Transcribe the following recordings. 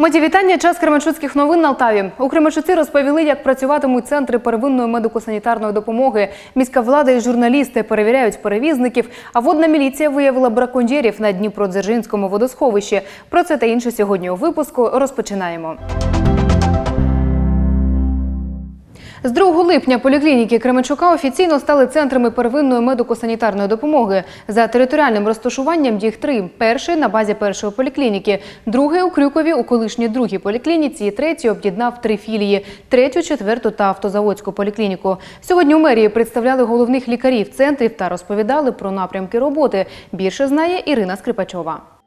Моді вітання. Час Кременчуцьких новин на Алтаві. У Кременчуці розповіли, як працюватимуть центри первинної медико-санітарної допомоги. Міська влада і журналісти перевіряють перевізників. А водна міліція виявила браконьєрів на Дніпродзержинському водосховищі. Про це та інше сьогодні у випуску розпочинаємо. З 2 липня поліклініки Кременчука офіційно стали центрами первинної медико-санітарної допомоги. За територіальним розташуванням їх три. Перший на базі першої поліклініки, другий у Крюкові у колишній другій поліклініці третій об'єднав три філії – третю, четверту та автозаводську поліклініку. Сьогодні у мерії представляли головних лікарів центрів та розповідали про напрямки роботи. Більше знає Ірина Скрипачова.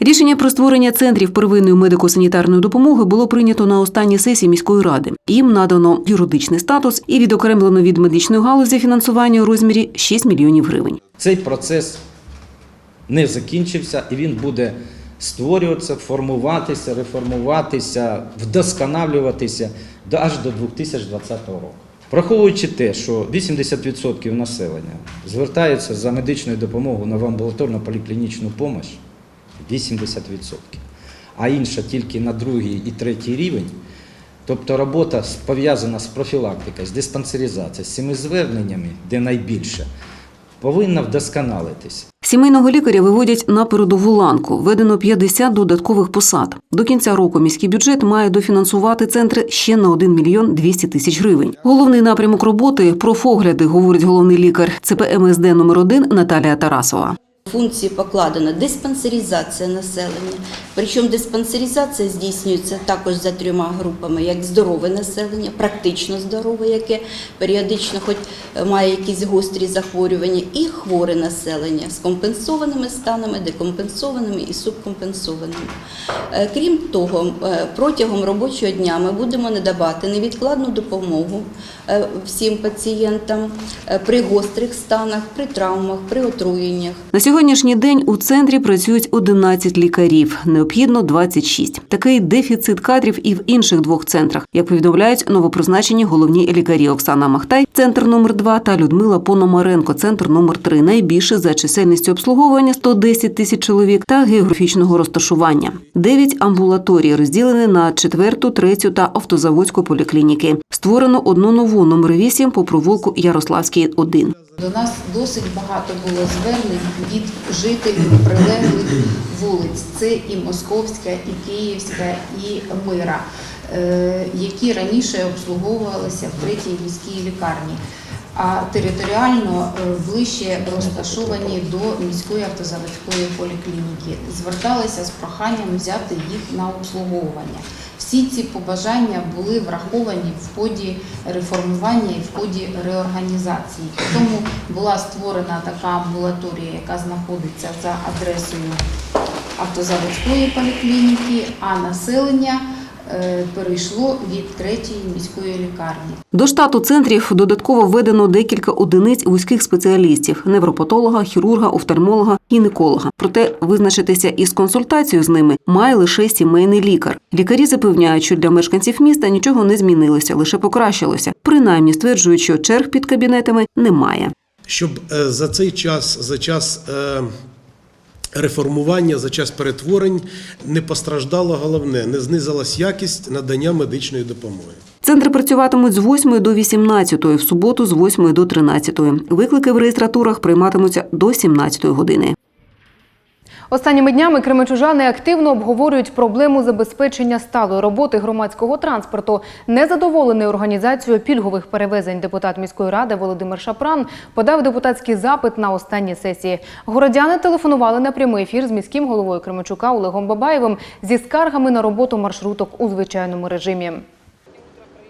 Рішення про створення центрів первинної медико-санітарної допомоги було прийнято на останній сесії міської ради. Їм надано юридичний статус і відокремлено від медичної галузі фінансування у розмірі 6 мільйонів гривень. Цей процес не закінчився і він буде створюватися, формуватися, реформуватися, вдосконалюватися до- аж до 2020 року. Враховуючи те, що 80% населення звертаються за медичною допомогою на амбулаторну поліклінічну допомогу, 80%, а інша тільки на другий і третій рівень, тобто робота пов'язана з профілактикою, з диспансеризацією, з цими зверненнями, де найбільше, повинна вдосконалитись. Сімейного лікаря виводять на передову ланку. Введено 50 додаткових посад. До кінця року міський бюджет має дофінансувати центри ще на 1 мільйон 200 тисяч гривень. Головний напрямок роботи профогляди, говорить головний лікар ЦП МСД номер 1 Наталія Тарасова. Функції покладено диспансеризація населення. Причому диспансеризація здійснюється також за трьома групами: як здорове населення, практично здорове, яке періодично хоч е, має якісь гострі захворювання, і хворе населення з компенсованими станами, декомпенсованими і субкомпенсованими. Е, Крім того, е, протягом робочого дня ми будемо надавати невідкладну допомогу всім пацієнтам е, при гострих станах, при травмах, при отруєннях. На сьогоднішній день у центрі працюють 11 лікарів, необхідно 26. Такий дефіцит кадрів і в інших двох центрах, як повідомляють новопризначені головні лікарі Оксана Махтай, центр номер 2 та Людмила Пономаренко, центр номер 3 найбільше за чисельністю обслуговування 110 тисяч чоловік та географічного розташування. Дев'ять амбулаторій розділені на четверту, третю та автозаводську поліклініки. Створено одну нову номер 8 по провулку Ярославський 1. До нас досить багато було звернень від жителів прилеглих вулиць. Це і Московська, і Київська, і Мира, е, які раніше обслуговувалися в третій міській лікарні, а територіально е, ближче розташовані до міської автозаводської поліклініки. Зверталися з проханням взяти їх на обслуговування. Всі ці побажання були враховані в ході реформування і в ході реорганізації. Тому була створена така амбулаторія, яка знаходиться за адресою автозаводської поліклініки, а населення перейшло від третьої міської лікарні. До штату центрів додатково введено декілька одиниць вузьких спеціалістів: невропатолога, хірурга, офтальмолога, гінеколога. Проте визначитися із консультацією з ними має лише сімейний лікар. Лікарі запевняють, що для мешканців міста нічого не змінилося, лише покращилося. Принаймні стверджують, що черг під кабінетами немає. щоб е, за цей час, за час е, реформування, за час перетворень не постраждало головне, не знизилась якість надання медичної допомоги. Центри працюватимуть з 8 до 18, в суботу з 8 до 13. Виклики в реєстратурах прийматимуться до 17 години. Останніми днями кременчужани активно обговорюють проблему забезпечення сталої роботи громадського транспорту. Незадоволений організацією пільгових перевезень депутат міської ради Володимир Шапран подав депутатський запит на останній сесії. Городяни телефонували на прямий ефір з міським головою Кременчука Олегом Бабаєвим зі скаргами на роботу маршруток у звичайному режимі.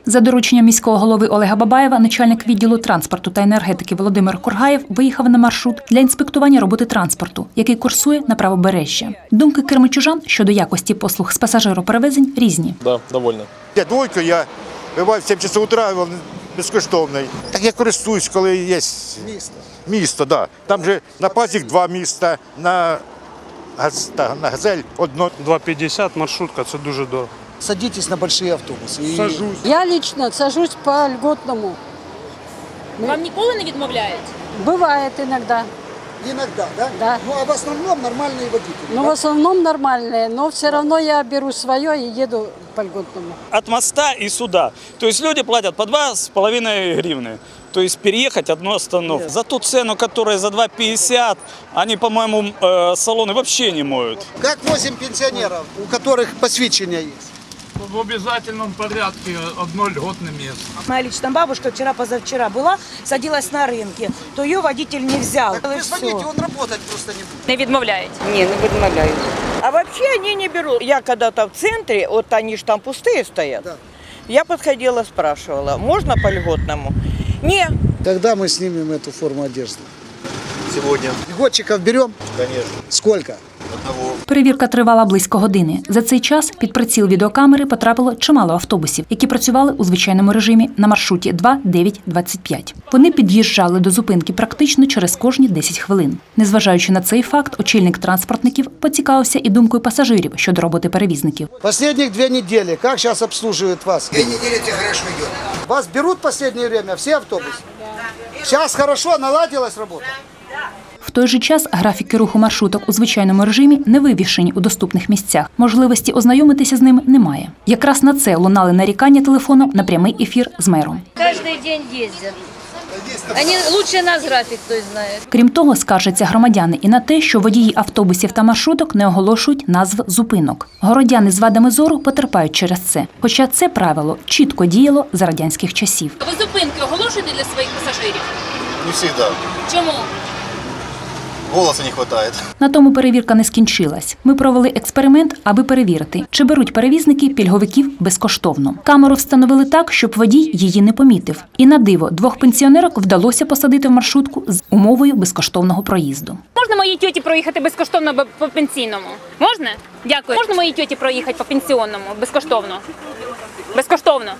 За дорученням міського голови Олега Бабаєва, начальник відділу транспорту та енергетики Володимир Кургаєв виїхав на маршрут для інспектування роботи транспорту, який курсує на правобережжя. Думки кермичужан щодо якості послуг з пасажироперевезень різні. Да, довольно. Я двойку, я буваю в 7 часов утра, він безкоштовний. Так я користуюсь, коли є місто. Місто, да. Там же на пазік два міста, на, газ, та, на газель одно. 2,50 маршрутка це дуже дорого. Садитесь на большие автобусы. И Сажусь. Я лично сажусь по льготному. Вам ніколи не відмовляють? Бывает иногда. Иногда, да? Да. Ну, а в основном нормальные водители. Ну, да? в основном нормальные, но все равно я беру свое и еду по льготному. от моста и сюда. То есть люди платят по два с половиной гривны. То есть переехать одну остановку. За ту цену, которая за 2,50, они, по-моему, э, салоны вообще не моют. Как 8 пенсионеров, у которых посвящение есть? В обязательном порядке одно льготное место. Моя лично бабушка вчера-позавчера была, садилась на рынке, то ее водитель не взял. Так вы звоните, он работать просто не будет. Не відмовляють. Не, не відмовляють. А вообще они не берут. Я когда-то в центре, вот они ж там пустые стоят, Да. я подходила, спрашивала, можно по льготному? Не, Тогда мы снимем эту форму одежды. Сегодня. Льготчиков берем? Конечно. Сколько? Перевірка тривала близько години. За цей час під приціл відеокамери потрапило чимало автобусів, які працювали у звичайному режимі на маршруті 2-9-25. Вони під'їжджали до зупинки практично через кожні 10 хвилин. Незважаючи на цей факт, очільник транспортників поцікавився і думкою пасажирів щодо роботи перевізників. Последних две недели, как сейчас обслуживают вас? Две недели это хорошо идет. Вас берут в последнее время все автобусы? Сейчас хорошо, наладилась работа? В той же час графіки руху маршруток у звичайному режимі не вивішені у доступних місцях. Можливості ознайомитися з ними немає. Якраз на це лунали нарікання телефоном на прямий ефір з мером. Каждый день ездят. Они лучше нас график, кто знает. Крім того, скаржаться громадяни і на те, що водії автобусів та маршруток не оголошують назв зупинок. Городяни з вадами зору потерпають через це. Хоча це правило чітко діяло за радянських часів. Ви зупинки оголошуєте для своїх пасажирів? Не всегда. Чому? Голоса не хватает. На тому перевірка не скінчилась. Ми провели експеримент, аби перевірити, чи беруть перевізники пільговиків безкоштовно. Камеру встановили так, щоб водій її не помітив. І на диво двох пенсіонерок вдалося посадити в маршрутку з умовою безкоштовного проїзду. Можна моїй тьоті проїхати безкоштовно по пенсійному? Можна? Дякую. Можна моїй тьоті проїхати по пенсіонному безкоштовно? Безкоштовно.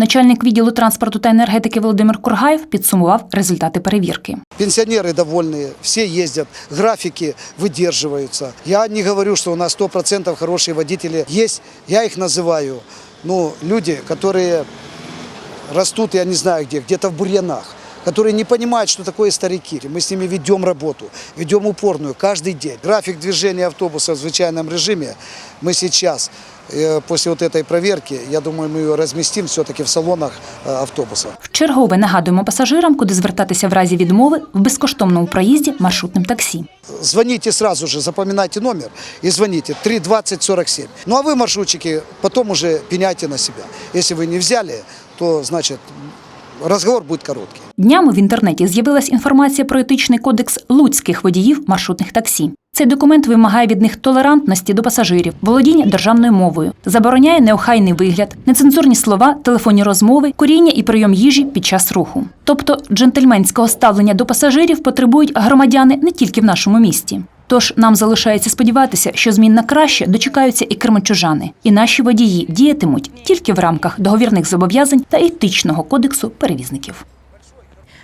Начальник відділу транспорту та енергетики Володимир Кургаєв підсумував результати перевірки. Пенсионеры довольные, все ездят, графики выдерживаются. Я не говорю, что у нас 100% хорошие водители есть. Я их называю, ну, люди, которые растут, я не знаю где, где-то в бурьянах которые не понимают, что такое старики. Мы с ними ведем работу, ведем упорную каждый день. График движения автобуса в звычайном режиме мы сейчас, э, после вот этой проверки, я думаю, мы ее разместим все-таки в салонах э, автобуса. Вчергове нагадуємо пасажирам, куди звертатися в разі відмови в безкоштовному проїзді маршрутним таксі. Звоните сразу же, запоминайте номер и звоните 320 47. Ну а вы, маршрутчики, потом уже пеняйте на себя. Если вы не взяли, то, значит, разговор будет короткий. Днями в інтернеті з'явилась інформація про етичний кодекс луцьких водіїв маршрутних таксі. Цей документ вимагає від них толерантності до пасажирів, володіння державною мовою, забороняє неохайний вигляд, нецензурні слова, телефонні розмови, куріння і прийом їжі під час руху. Тобто джентльменського ставлення до пасажирів потребують громадяни не тільки в нашому місті. Тож нам залишається сподіватися, що змін на краще дочекаються і кермачужани, і наші водії діятимуть тільки в рамках договірних зобов'язань та етичного кодексу перевізників.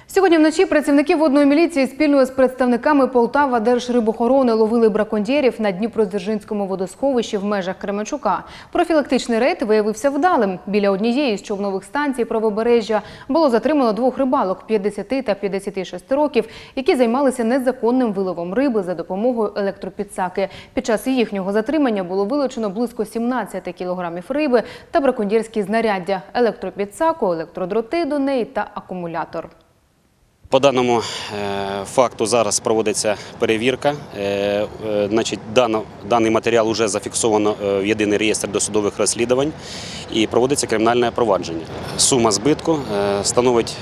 Сьогодні вночі працівники водної міліції спільно з представниками Полтава Держрибохорони ловили браконьєрів на Дніпродзержинському водосховищі в межах Кременчука. Профілактичний рейд виявився вдалим. Біля однієї з човнових станцій правобережжя було затримано двох рибалок 50 та 56 років, які займалися незаконним виловом риби за допомогою електропідсаки. Під час їхнього затримання було вилучено близько 17 кілограмів риби та браконьєрські знаряддя, електропідсаку, електродроти до неї та акумулятор. По даному е, факту зараз проводиться перевірка. Е, е, Значить, даний матеріал вже зафіксовано в єдиний реєстр досудових розслідувань і проводиться кримінальне провадження. Сума збитку становить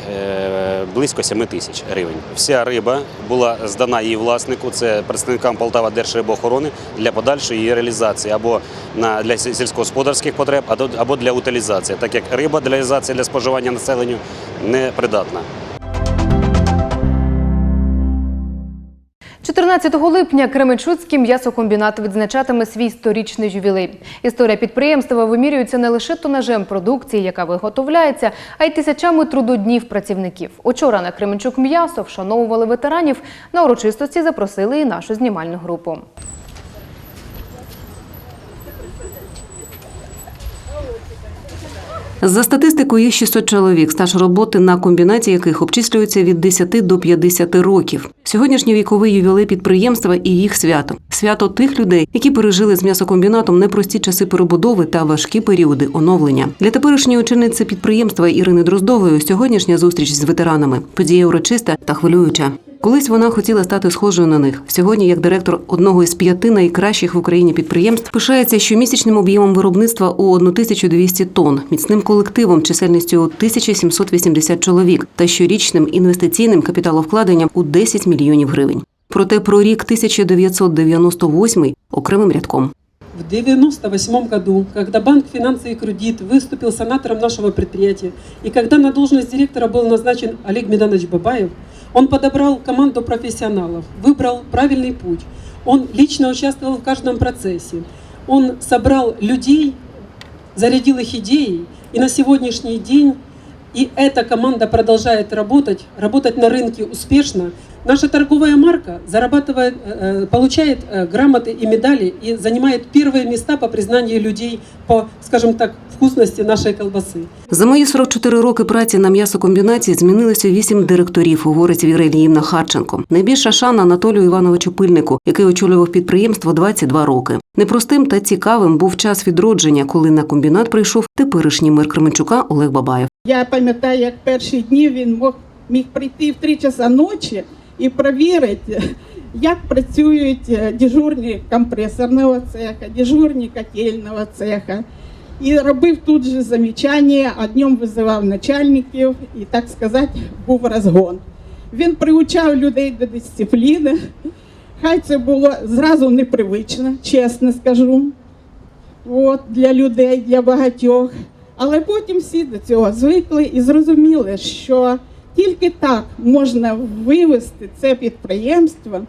близько 7 тисяч гривень. Вся риба була здана її власнику, це представникам Полтава Держрибоохорони для подальшої її реалізації або для сільськогосподарських потреб, або для утилізації, так як риба для реалізації для споживання населенню не придатна. 14 липня Кременчуцький м'ясокомбінат відзначатиме свій сторічний ювілей. Історія підприємства вимірюється не лише тонажем продукції, яка виготовляється, а й тисячами трудоднів працівників. Учора на Кременчук м'ясо вшановували ветеранів. На урочистості запросили і нашу знімальну групу. За статистикою, їх 600 чоловік, стаж роботи на комбінаті яких обчислюється від 10 до 50 років. Сьогоднішній віковий ювілей підприємства і їх свято. Свято тих людей, які пережили з м'ясокомбінатом непрості часи перебудови та важкі періоди оновлення. Для теперішньої очільниці підприємства Ірини Дроздової сьогоднішня зустріч з ветеранами подія урочиста та хвилююча. Колись вона хотіла стати схожою на них. Сьогодні, як директор одного із п'яти найкращих в Україні підприємств, пишається щомісячним об'ємом виробництва у 1200 тонн, міцним колективом чисельністю 1780 чоловік та щорічним інвестиційним капіталовкладенням у 10 мільйонів гривень. Проте про рік 1998 окремим рядком. В 1998 году, когда Банк финансы и кредит выступил санатором нашего предприятия, и когда на должность директора был назначен Олег Меданович Бабаев, он подобрал команду профессионалов, выбрал правильный путь. Он лично участвовал в каждом процессе. Он собрал людей, зарядил их идеей, и на сегодняшний день и эта команда продолжает работать, работать на рынке успешно. Наша торговая марка зарабатывает, э, э, получает э, грамоты и медали и занимает первые места по признанию людей по, скажем так, вкусности нашей колбасы. За мої 44 роки праці на м'ясокомбінаті змінилося вісім директорів, говорить Віра Іліївна Харченко. Найбільша шана Анатолію Івановичу Пильнику, який очолював підприємство 22 роки. Непростим та цікавим був час відродження, коли на комбінат прийшов теперішній мер Кременчука Олег Бабаєв. Я пам'ятаю, як перші дні він мог, міг прийти в 3 часа ночі і перевірити, як працюють е, дежурні компресорного цеха, дежурні котельного цеха. І робив тут же замічання, а днем визивав начальників і, так сказати, був розгон. Він приучав людей до дисципліни. Хай це було зразу непривично, чесно скажу. От, для людей, для багатьох. Але потім всі до цього звикли і зрозуміли, що тільки так можна вивести це підприємство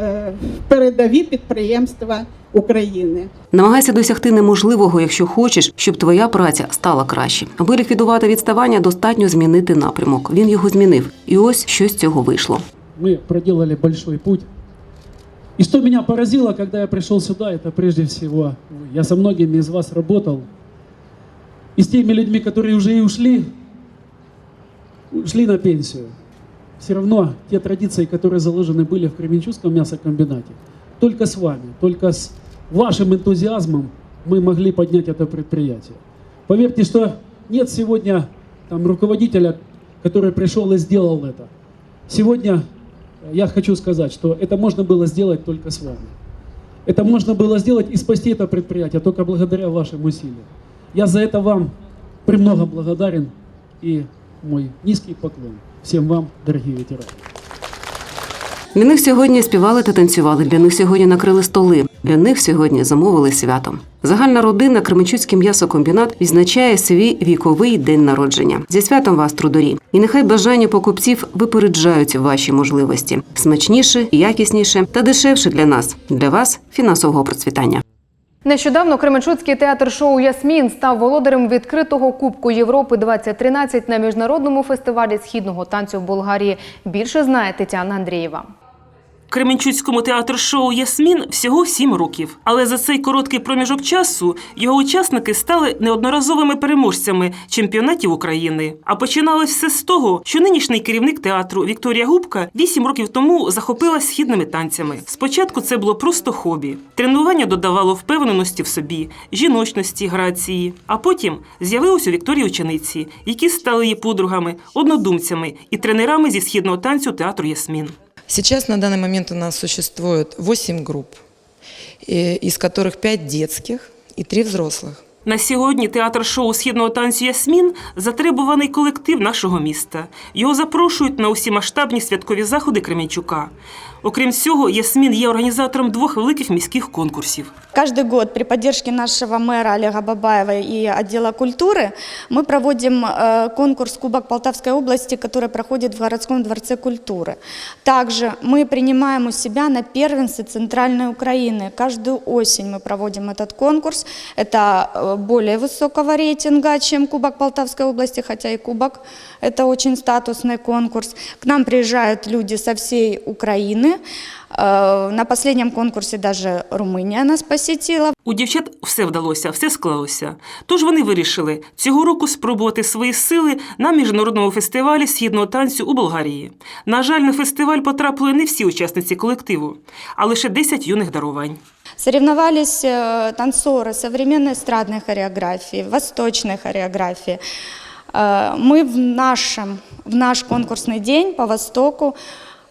е, в передові підприємства України. Намагайся досягти неможливого, якщо хочеш, щоб твоя праця стала краще. Аби ліквідувати відставання, достатньо змінити напрямок. Він його змінив, і ось що з цього вийшло. Мы проделали большой путь. И что меня поразило, когда я пришел сюда, это прежде всего, я со многими из вас работал, и с теми людьми, которые уже и ушли, ушли на пенсию. Все равно те традиции, которые заложены были в Кременчугском мясокомбинате, только с вами, только с вашим энтузиазмом мы могли поднять это предприятие. Поверьте, что нет сегодня там, руководителя, который пришел и сделал это. Сегодня я хочу сказать, что это можно было сделать только с вами. Это можно было сделать и спасти это предприятие только благодаря вашим усилиям. Я за это вам премного благодарен и мой низкий поклон всем вам, дорогие ветераны. Для них сьогодні співали та танцювали. Для них сьогодні накрили столи. Для них сьогодні замовили свято. Загальна родина Кременчуцький м'ясокомбінат відзначає свій віковий день народження. Зі святом вас, трударі. І нехай бажання покупців випереджають ваші можливості смачніше, якісніше та дешевше для нас, для вас фінансового процвітання. Нещодавно Кременчуцький театр шоу Ясмін став володарем відкритого Кубку Європи 2013 на міжнародному фестивалі східного танцю в Болгарії. Більше знає Тетяна Андрієва. Кременчуцькому театру шоу Ясмін всього сім років. Але за цей короткий проміжок часу його учасники стали неодноразовими переможцями чемпіонатів України. А починалось все з того, що нинішній керівник театру Вікторія Губка вісім років тому захопилась східними танцями. Спочатку це було просто хобі. Тренування додавало впевненості в собі, жіночності, грації. А потім з'явилось у Вікторії учениці, які стали її подругами, однодумцями і тренерами зі східного танцю театру Ясмін. Сейчас на данный момент у нас существует 8 групп, э, из которых 5 детских и 3 взрослых. На сьогодні театр шоу східного танцю Ясмін затребуваний колектив нашого міста. Його запрошують на усі масштабні святкові заходи Кременчука. Окрім цього, Ясмін є організатором двох великих міських конкурсів. Каждый год при поддержке нашего мэра Олега Бабаева и отдела культуры мы проводим э, конкурс «Кубок Полтавской области», который проходит в городском дворце культуры. Также мы принимаем у себя на первенстве Центральной Украины. Каждую осень мы проводим этот конкурс. Это э, более высокого рейтинга, чем Кубок Полтавской области, хотя и Кубок – это очень статусный конкурс. К нам приезжают люди со всей Украины, Украины. Э, На последнем конкурсе даже Румыния нас посетила. У дівчат все вдалося, все склалося. Тож вони вирішили цього року спробувати свої сили на міжнародному фестивалі східного танцю у Болгарії. На жаль, на фестиваль потрапили не всі учасниці колективу, а лише 10 юних дарувань. Соревновались э, танцоры современной эстрадной хореографии, восточной хореографии. Э, Мы в, нашем, в наш конкурсный день по Востоку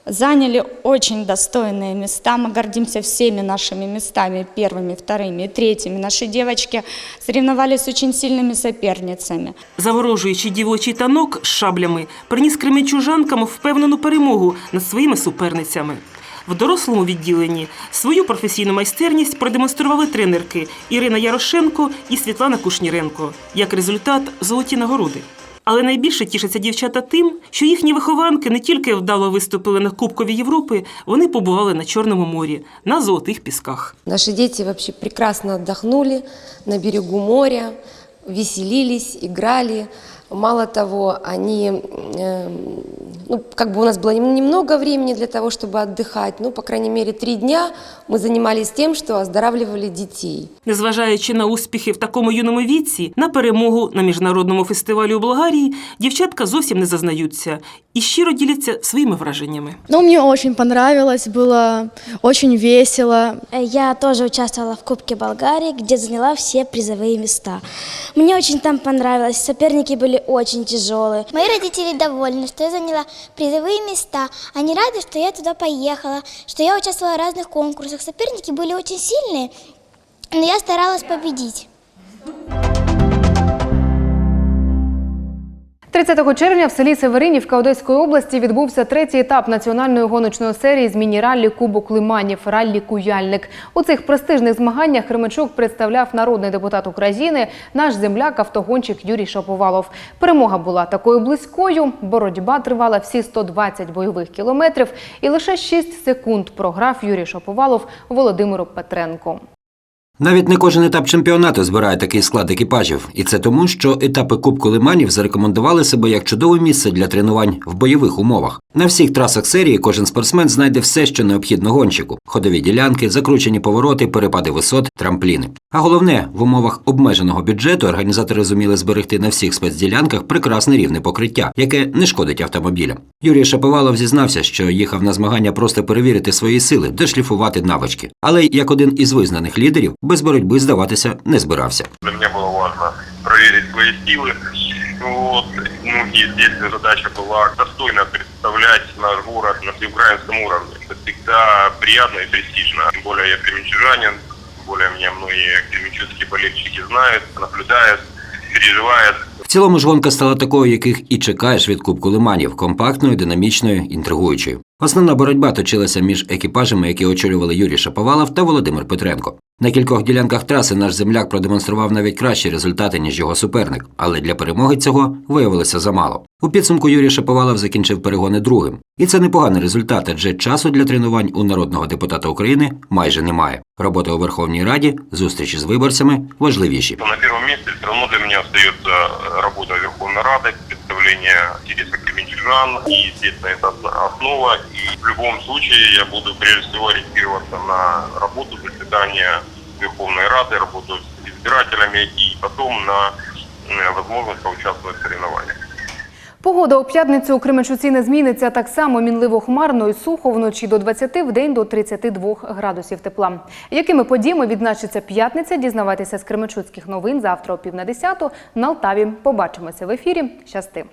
заняли очень достойные места. Мы гордимся всеми нашими местами, первыми, вторыми и третьими. Наши девочки соревновались с очень сильными соперницами. Заворожуючи дівочий танок з шаблями, приніс кременчужанкам впевнену перемогу над своїми суперницями. В дорослому відділенні свою професійну майстерність продемонстрували тренерки Ірина Ярошенко і Світлана Кушніренко. Як результат золоті нагороди. Але найбільше тішаться дівчата тим, що їхні вихованки не тільки вдало виступили на Кубкові Європи, вони побували на Чорному морі, на золотих пісках. Наші діти взагалі прекрасно віддохнули на берегу моря, веселились, играли. Мало того, они, э, ну, как бы у нас было нем- немного времени для того, чтобы отдыхать, ну, по крайней мере, три дня мы занимались тем, что оздоравливали детей. Незважаючи на успіхи в такому юному віці, на перемогу на міжнародному фестивалі у Болгарії, дівчатка зовсім не зазнаються і щиро діляться своїми враженнями. Ну, мне очень понравилось, было очень весело. Я тоже участвовала в Кубке Болгарии, где заняла все призовые места. Мне очень там понравилось, соперники были очень тяжелые. Мои родители довольны, что я заняла призовые места. Они рады, что я туда поехала, что я участвовала в разных конкурсах. Соперники были очень сильные, но я старалась победить. 30 червня в селі Северинівка Одеської області відбувся третій етап національної гоночної серії з міні-раллі Кубок Лиманів раллі Куяльник. У цих престижних змаганнях Кременчук представляв народний депутат України, наш земляк автогонщик Юрій Шаповалов. Перемога була такою близькою. Боротьба тривала всі 120 бойових кілометрів, і лише 6 секунд програв Юрій Шаповалов Володимиру Петренко. Навіть не кожен етап чемпіонату збирає такий склад екіпажів, і це тому, що етапи Кубку Лиманів зарекомендували себе як чудове місце для тренувань в бойових умовах. На всіх трасах серії кожен спортсмен знайде все, що необхідно гонщику: ходові ділянки, закручені повороти, перепади висот, трампліни. А головне, в умовах обмеженого бюджету організатори зуміли зберегти на всіх спецділянках прекрасне рівне покриття, яке не шкодить автомобілям. Юрій Шаповалов зізнався, що їхав на змагання просто перевірити свої сили, дошліфувати навички. Але як один із визнаних лідерів, без боротьби здаватися не збирався. Для меня было важно проверить свои силы. Вот. Ну и здесь задача была достойно представлять наш город на всеукраинском уровне. Это всегда приятно и престижно. Тем более я кременчужанин, тем более меня многие кременчужские болельщики знают, наблюдают, переживают. В цілому ж гонка стала такою, яких і чекаєш від Кубку Лиманів компактною, динамічною, інтригуючою. Основна боротьба точилася між екіпажами, які очолювали Юрій Шаповалов та Володимир Петренко. На кількох ділянках траси наш земляк продемонстрував навіть кращі результати, ніж його суперник, але для перемоги цього виявилося замало. У підсумку Юрій Шаповалов закінчив перегони другим. І це непоганий результат, адже часу для тренувань у народного депутата України майже немає. Робота у Верховній Раді, зустрічі з виборцями важливіші. На первом месте все равно для меня остается работа Верховной Рады, представление интереса кременчужан. И, естественно, это основа. И в любом случае я буду прежде всего ориентироваться на работу, заседание Верховной Рады, работу с избирателями и потом на э, возможность поучаствовать в соревнованиях. Погода у п'ятницю у Кременчуці не зміниться так само мінливо хмарно і сухо вночі до 20, в день до 32 градусів тепла. Якими подіями відзначиться п'ятниця? Дізнавайтеся з Кременчуцьких новин завтра о пів на десяту на Алтаві. Побачимося в ефірі. Щасти.